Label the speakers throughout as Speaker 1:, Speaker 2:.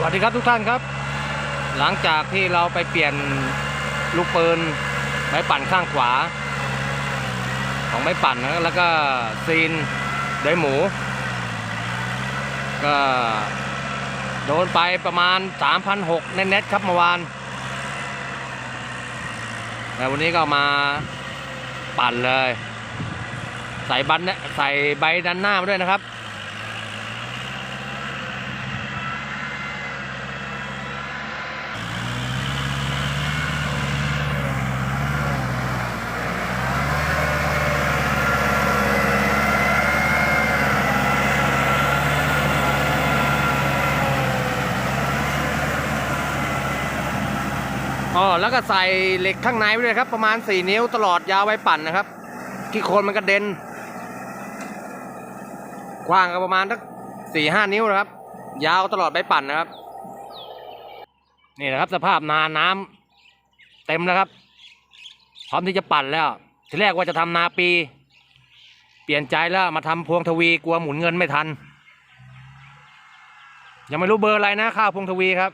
Speaker 1: สวัสดีครับทุกท่านครับ หลังจากที่เราไปเปลี่ยนลูกปืนไม้ปั่นข้างขวา ของไม้ปั่นนะแล้วก็ซีนไดหมู ก็โดนไปประมาณ 3,600นเน็ตครับเมื่อวานแต่วันนี้ก็มาปั่นเลย ใส่บันใส่ใบดันหน้ามาด้วยนะครับ อ๋อแล้วก็ใส่เหล็กข้างในไว้ด้วยครับ ประมาณ 4 นิ้วตลอดยาวไว้ปั่นนะครับที่โคนมันกระเด็นกว้างก็ประมาณสักสี่ห้านิ้วนะครับ ยาวตลอดใบปั่นนะครับ นี่นะครับ สภาพนาน้ำเต็มแล้วครับ พร้อมที่จะปั่นแล้ว ทีแรกว่าจะทำนาปี เปลี่ยนใจแล้วมาทำพวงทวีกลัวหมุนเงินไม่ทัน ยังไม่รู้เบอร์อะไรนะข้าวพวงทวีครับ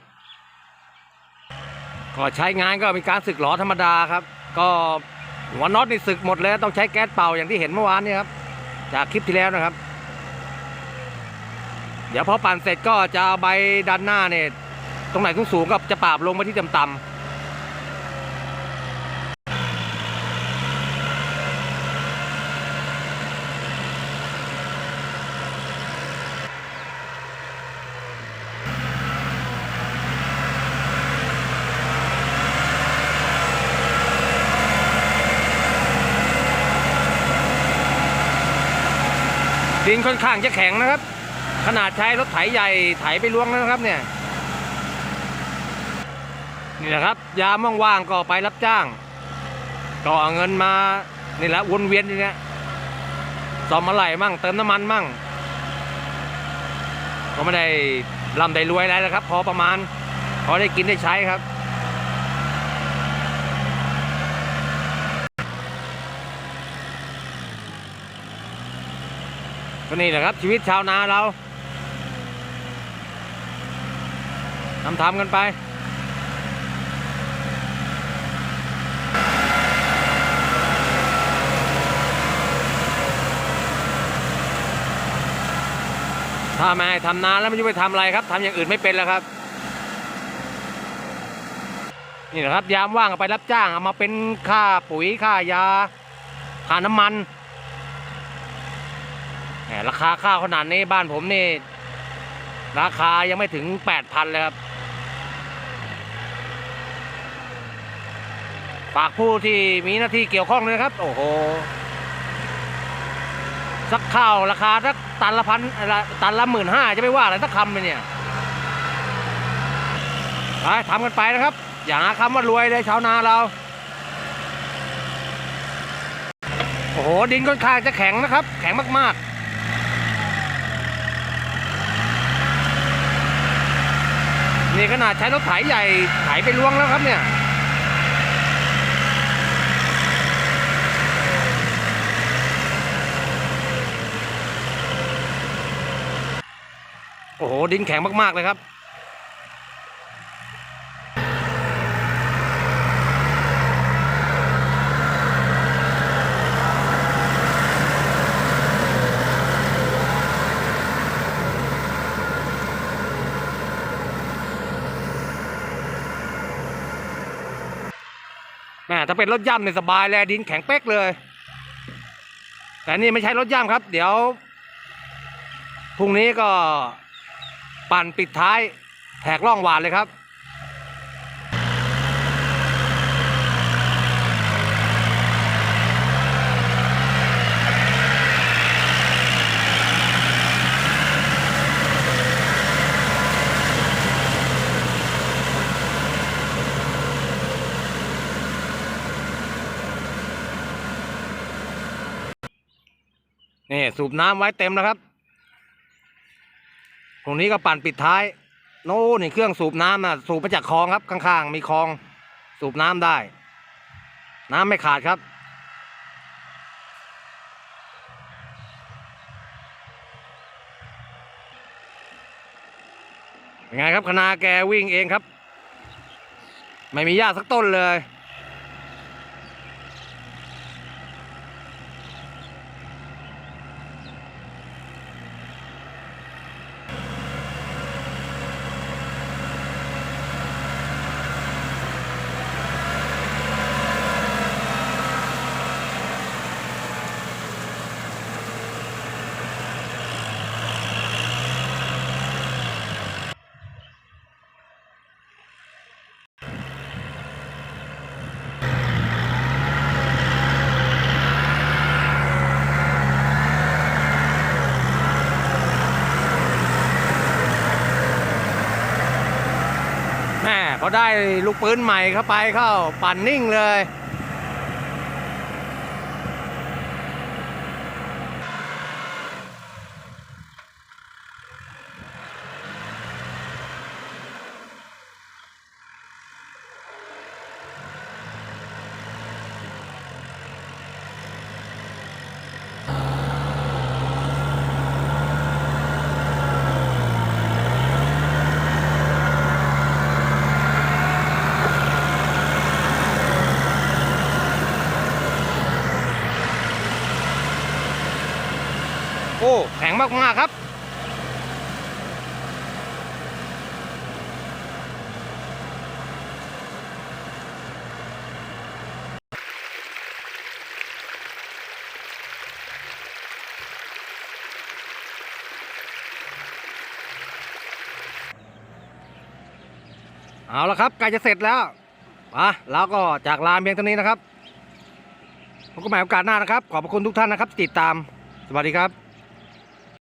Speaker 1: ก็ใช้งานก็เป็นการสึกหลอธรรมดาครับ ก็หัวน็อตนี่สึกหมดเลยต้องใช้แก๊สเป่าอย่างที่เห็นเมื่อวานนี้ครับ จากคลิปที่แล้วนะครับ เดี๋ยวพอปั่นเสร็จก็จะเอาใบด้านหน้าเนี่ยตรงไหนสูงๆก็จะปราบลงมาที่ต่ำๆ ดินค่อนข้างจะแข็งนะครับ ขนาดใช้รถไถใหญ่ไถไปล้วงนะครับเนี่ยนี่แหละครับ ยามว่างๆก็ไปรับจ้าง ก็เอาเงินมานี่แหละวนเวียนอย่างเงี้ยซ่อมอะไรมั่งเติมน้ำมันมั่ง ก็ไม่ได้ร่ำได้รวยอะไรแล้วครับ พอประมาณ พอได้กินได้ใช้ครับ ก็นี่แหละครับ ชีวิตชาวนาเราทำทำกันไปถ้าไม่ทำนานแล้วไม่รู้ไปทำอะไรครับทำอย่างอื่นไม่เป็นแล้วครับ นี่แหละครับ ยามว่างไปรับจ้างเอามาเป็นค่าปุ๋ยค่ายาค่าน้ำมัน ราคาข้าวขนาดนี้บ้านผมนี่ ราคายังไม่ถึงแปดพันเลยครับ ฝากผู้ที่มีหน้าที่เกี่ยวข้องเลยนะครับ โอ้โห สักข้าวราคาสักตันละพันตันละหมื่นห้าจะไม่ว่าอะไรสักคำเลยเนี่ยไปทำกันไปนะครับ อย่าหาคำว่ารวยเลยชาวนาเรา โอ้โห ดินค่อนข้างจะแข็งนะครับ แข็งมาก ๆ นี่ขนาดใช้รถไถใหญ่ไถไปล้วงแล้วครับเนี่ยโอ้โห ดินแข็งมาก ๆ เลยครับ ถ้าเป็นรถย่ำเนี่ยสบายแลดินแข็งเป๊กเลย แต่นี่ไม่ใช่รถย่ำครับ เดี๋ยวพรุ่งนี้ก็ปั่นปิดท้ายแถกล่องหวานเลยครับ นี่สูบน้ำไว้เต็มแล้วครับ ตรงนี้ก็ปั่นปิดท้าย โน่นี่เครื่องสูบน้ำนะสูบมาจากคลองครับ ข้างๆ มีคลอง สูบน้ำได้ น้ำไม่ขาดครับแหมยังไงครับคณะแกวิ่งเองครับ ไม่มีหญ้าสักต้นเลย แม่ พอได้ลูกปืนใหม่เข้าไปเข้าปั่นนิ่งเลย แข็งมากๆครับเอาละครับใกล้จะเสร็จแล้วอะแล้วก็จากลาเพียงเท่านี้นะครับพบกันใหม่โอกาสหน้านะครับ ขอบพระคุณทุกท่านนะครับ ติดตาม สวัสดีครับ